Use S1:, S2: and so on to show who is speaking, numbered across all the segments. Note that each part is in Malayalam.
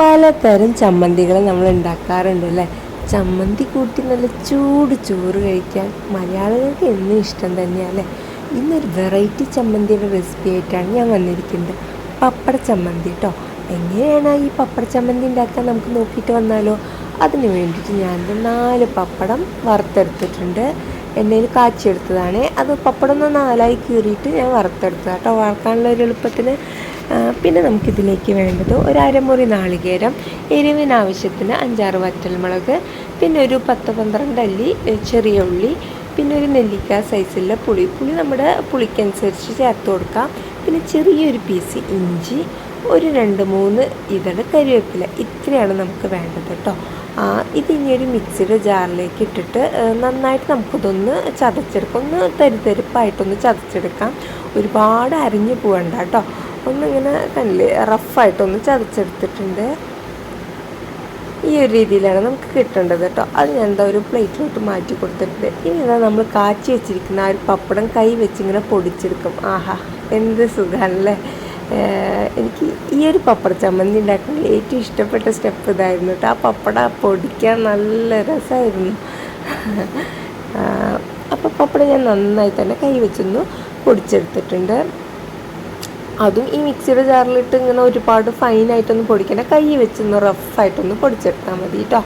S1: പലതരം ചമ്മന്തികൾ നമ്മൾ ഉണ്ടാക്കാറുണ്ട് അല്ലേ? ചമ്മന്തി കൂട്ടി നല്ല ചൂട് ചോറ് കഴിക്കാൻ മലയാളികൾക്ക് എന്നും ഇഷ്ടം തന്നെയല്ലേ ഇന്നൊരു വെറൈറ്റി ചമ്മന്തിയുടെ റെസിപ്പി ആയിട്ടാണ് ഞാൻ വന്നിരിക്കുന്നത്. പപ്പട ചമ്മന്തി കേട്ടോ എങ്ങനെയാണ് ഈ പപ്പട ചമ്മന്തി ഉണ്ടാക്കാൻ നമുക്ക് നോക്കിയിട്ട് വന്നാലോ? അതിന് വേണ്ടിയിട്ട് ഞാൻ നാല് പപ്പടം വറുത്തെടുത്തിട്ടുണ്ട്. എണ്ണയിൽ കാച്ചെടുത്തതാണ് അത് പപ്പടം നാലായി കീറിയിട്ട് ഞാൻ വറുത്തെടുത്തത് കേട്ടോ. വറുക്കാനുള്ള ഒരു എളുപ്പത്തിന് പിന്നെ നമുക്കിതിലേക്ക് വേണ്ടത് ഒരു അരമുറി നാളികേരം എരിവിന് ആവശ്യത്തിന് അഞ്ചാറ് വറ്റൽമുളക് പിന്നെ ഒരു പത്ത് പന്ത്രണ്ട് അല്ലി ചെറിയ ഉള്ളി പിന്നെ ഒരു നെല്ലിക്ക സൈസിലുള്ള പുളി. പുളി നമ്മുടെ പുളിക്കനുസരിച്ച് ചേർത്ത് കൊടുക്കാം. പിന്നെ ചെറിയൊരു പീസ് ഇഞ്ചി ഒരു രണ്ട് മൂന്ന് ഇതൾ കരിവേപ്പില. ഇത്രയാണ് നമുക്ക് വേണ്ടത് കേട്ടോ ഇതിനി ഒരു മിക്സിയുടെ ജാറിലേക്ക് ഇട്ടിട്ട് നന്നായിട്ട് നമുക്കിതൊന്ന് ചതച്ചെടുക്കാം. ഒന്ന് തരിതരിപ്പായിട്ടൊന്ന് ചതച്ചെടുക്കാം. ഒരുപാട് അരിഞ്ഞു പോകണ്ട കേട്ടോ ഒന്നിങ്ങനെ കണ്ടില്ലേ റഫായിട്ടൊന്ന് ചതച്ചെടുത്തിട്ടുണ്ട്. ഈ ഒരു രീതിയിലാണ് നമുക്ക് കിട്ടേണ്ടത് കേട്ടോ. അത് ഞാൻ എന്താ ഒരു പ്ലേറ്റിലോട്ട് മാറ്റി കൊടുത്തിട്ടുണ്ട്. ഇനി ഇതാ നമ്മൾ കാച്ചി വെച്ചിരിക്കുന്ന ആ ഒരു പപ്പടം കൈ വെച്ചിങ്ങനെ പൊടിച്ചെടുക്കും. ആഹാ എന്ത് സുഖമല്ലേ എനിക്ക് ഈ ഒരു പപ്പട ചമ്മന്തി ഉണ്ടാക്കുന്ന ഏറ്റവും ഇഷ്ടപ്പെട്ട സ്റ്റെപ്പ് ഇതായിരുന്നു കേട്ടോ. ആ പപ്പട പൊടിക്കാൻ നല്ല രസമായിരുന്നു. അപ്പോൾ പപ്പട ഞാൻ നന്നായി തന്നെ കൈ വെച്ചൊന്ന് പൊടിച്ചെടുത്തിട്ടുണ്ട്. അതും ഈ മിക്സിയുടെ ജാറിലിട്ട് ഇങ്ങനെ ഒരുപാട് ഫൈനായിട്ടൊന്നും പൊടിക്കേണ്ട. കൈ വെച്ചൊന്ന് റഫായിട്ടൊന്ന് പൊടിച്ചെടുത്താൽ മതി കേട്ടോ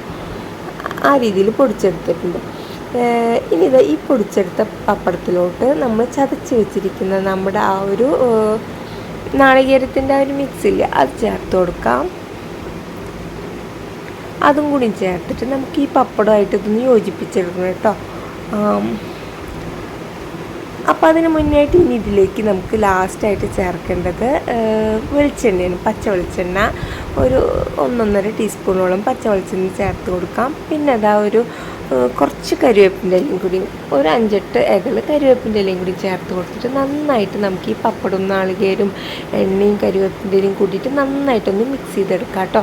S1: ആ രീതിയിൽ പൊടിച്ചെടുത്തിട്ടുണ്ട്. ഇനി ഇത് ഈ പൊടിച്ചെടുത്ത പപ്പടത്തിലോട്ട് നമ്മൾ ചതച്ച് വെച്ചിരിക്കുന്ന നമ്മുടെ ആ ഒരു നാളികേരത്തിന്റെ ആ ഒരു മിക്സില്ല അത് ചേർത്ത് കൊടുക്കാം. അതും കൂടി ചേർത്തിട്ട് നമുക്ക് ഈ പപ്പടമായിട്ട് ഇതൊന്ന് യോജിപ്പിച്ചെടുക്കണം കേട്ടോ. അപ്പോൾ അതിന് മുന്നായിട്ട് ഇനി ഇതിലേക്ക് നമുക്ക് ലാസ്റ്റായിട്ട് ചേർക്കേണ്ടത് വെളിച്ചെണ്ണയാണ്. പച്ച വെളിച്ചെണ്ണ. ഒരു ഒന്നൊന്നര ടീസ്പൂണോളം പച്ച വെളിച്ചെണ്ണ ചേർത്ത് കൊടുക്കാം. പിന്നെ അതാ ഒരു കുറച്ച് കരുവേപ്പിന്റെ ഇലയും കൂടി ഒരു അഞ്ചെട്ട് ഇകൾ കരുവേപ്പിന്റെ ഇലയും കൂടി ചേർത്ത് കൊടുത്തിട്ട് നന്നായിട്ട് നമുക്ക് ഈ പപ്പടും നാളികേരും എണ്ണയും കരുവേപ്പിന്റെ ഇലയും കൂട്ടിയിട്ട് നന്നായിട്ടൊന്ന് മിക്സ് ചെയ്തെടുക്കാം കേട്ടോ.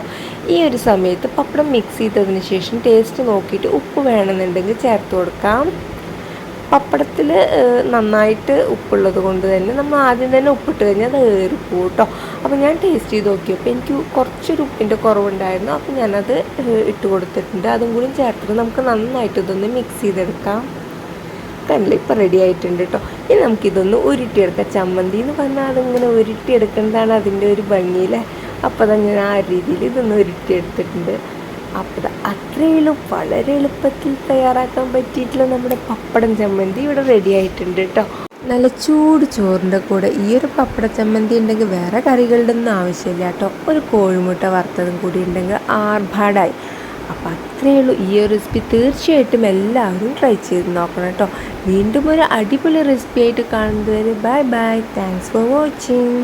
S1: ഈ ഒരു സമയത്ത് പപ്പടം മിക്സ് ചെയ്തതിന് ശേഷം ടേസ്റ്റ് നോക്കിയിട്ട് ഉപ്പ് വേണമെന്നുണ്ടെങ്കിൽ ചേർത്ത് കൊടുക്കാം. പപ്പടത്തിൽ നന്നായിട്ട് ഉപ്പുള്ളത് കൊണ്ട് തന്നെ നമ്മൾ ആദ്യം തന്നെ ഉപ്പിട്ട് കഴിഞ്ഞാൽ അത് ഏറിപ്പോവും കേട്ടോ അപ്പോൾ ഞാൻ ടേസ്റ്റ് ചെയ്ത് നോക്കിയപ്പോൾ എനിക്ക് കുറച്ചൊരു ഉപ്പിന്റെ കുറവുണ്ടായിരുന്നു. അപ്പോൾ ഞാനത് ഇട്ട് കൊടുത്തിട്ടുണ്ട്. അതും കൂടി ചേർത്തിട്ട് നമുക്ക് നന്നായിട്ട് ഇതൊന്ന് മിക്സ് ചെയ്തെടുക്കാം. കണ്ടില്ല ഇപ്പം റെഡി ആയിട്ടുണ്ട് കേട്ടോ ഇനി നമുക്കിതൊന്ന് ഉരുട്ടിയെടുക്കാം. ചമ്മന്തി എന്ന് പറഞ്ഞാൽ അതിങ്ങനെ ഉരുട്ടിയെടുക്കേണ്ടതാണ് അതിന്റെ ഒരു ഭംഗിയിലെ അപ്പോൾ തന്നെ ഞാൻ ആ രീതിയിൽ ഇതൊന്ന് ഉരുട്ടിയെടുത്തിട്ടുണ്ട്. അപ്പോൾ ദാ അത്രയും വളരെ എളുപ്പത്തിൽ തയ്യാറാക്കാൻ പറ്റിയിട്ടുള്ള നമ്മുടെ പപ്പടം ചമ്മന്തി ഇവിടെ റെഡി ആയിട്ടുണ്ട് കേട്ടോ നല്ല ചൂട് ചോറിന്റെ കൂടെ ഈ ഒരു പപ്പട ചമ്മന്തി ഉണ്ടെങ്കിൽ വേറെ കറികളുടെ ഒന്നും ആവശ്യമില്ല കേട്ടോ ഒരു കോഴിമുട്ട വറുത്തതും കൂടി ഉണ്ടെങ്കിൽ ആർഭാടായി. അപ്പോൾ അത്രയേ ഉള്ളൂ ഈ ഒരു റെസിപ്പി തീർച്ചയായിട്ടും എല്ലാവരും ട്രൈ ചെയ്ത് നോക്കണം കേട്ടോ വീണ്ടും ഒരു അടിപൊളി റെസിപ്പി ആയിട്ട് കാണുന്നത് വരെ bye bye thanks for watching